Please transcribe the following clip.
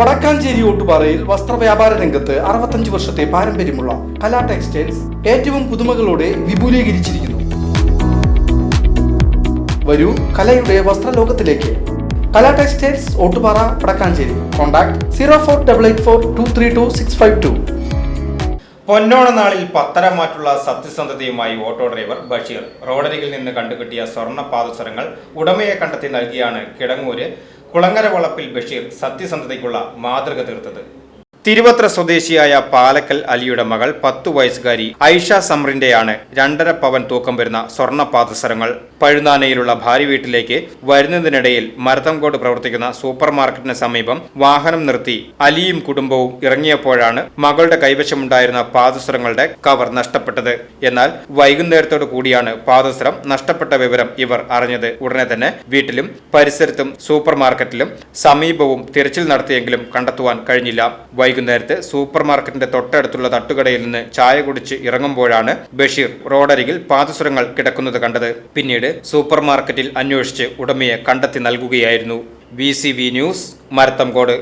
വടക്കാഞ്ചേരി ഓട്ടുപാറയിൽ വസ്ത്രവ്യാപാര രംഗത്ത് അറുപത്തഞ്ച് വർഷത്തെ പാരമ്പര്യമുള്ള കലാ ടെക്സ്റ്റൈൽസ് ഏറ്റവും പുതുമകളോടെ വിപുലീകരിച്ചിരിക്കുന്നു. വരൂ കലയുടെ വസ്ത്രലോകത്തിലേക്ക്. Kala textiles Ottupara Vadakkanchery. Contact zero four double eight four two three two six five two. പൊന്നോണ നാളിൽ പത്തരമാറ്റുള്ള സത്യസന്ധതയുമായി ഓട്ടോ ഡ്രൈവർ ബഷീർ. റോഡരികിൽ നിന്ന് കണ്ടുകിട്ടിയ സ്വർണ പാദസരങ്ങൾ ഉടമയെ കണ്ടെത്തി നൽകിയാണ് കിടങ്ങൂര്. കുളങ്ങര വളപ്പിൽ ബഷീർ സത്യസന്ധതയ്ക്കുള്ള മാതൃക തീർത്തത്. തിരുവത്ര സ്വദേശിയായ പാലക്കൽ അലിയുടെ മകൾ പത്തു വയസ്സുകാരി ഐഷ സമറിന്റെയാണ് രണ്ടര പവൻ തൂക്കം വരുന്ന സ്വർണ പാദസരങ്ങൾ പഴുനാനയിലുള്ള ഭാര്യ വീട്ടിലേക്ക് വരുന്നതിനിടയിൽ മരത്തംകോട് പ്രവർത്തിക്കുന്ന സൂപ്പർ മാർക്കറ്റിന് സമീപം വാഹനം നിർത്തി അലിയും കുടുംബവും ഇറങ്ങിയപ്പോഴാണ് മകളുടെ കൈവശമുണ്ടായിരുന്ന പാദസരങ്ങളുടെ കവർ നഷ്ടപ്പെട്ടത്. എന്നാൽ വൈകുന്നേരത്തോടു കൂടിയാണ് പാദസരം നഷ്ടപ്പെട്ട വിവരം ഇവർ അറിഞ്ഞത്. ഉടനെ തന്നെ വീട്ടിലും പരിസരത്തും സൂപ്പർ മാർക്കറ്റിലും സമീപവും തിരച്ചിൽ നടത്തിയെങ്കിലും കണ്ടെത്തുവാൻ കഴിഞ്ഞില്ല. വൈകുന്നേരത്ത് സൂപ്പർ മാർക്കറ്റിന്റെ തൊട്ടടുത്തുള്ള തട്ടുകടയിൽ നിന്ന് ചായ കുടിച്ച് ഇറങ്ങുമ്പോഴാണ് ബഷീർ റോഡരികിൽ പാദസരങ്ങൾ കിടക്കുന്നത് കണ്ടത്. പിന്നീട് സൂപ്പർ മാർക്കറ്റിൽ അന്വേഷിച്ച് ഉടമയെ കണ്ടെത്തി നൽകുകയായിരുന്നു. V news Marathamkode.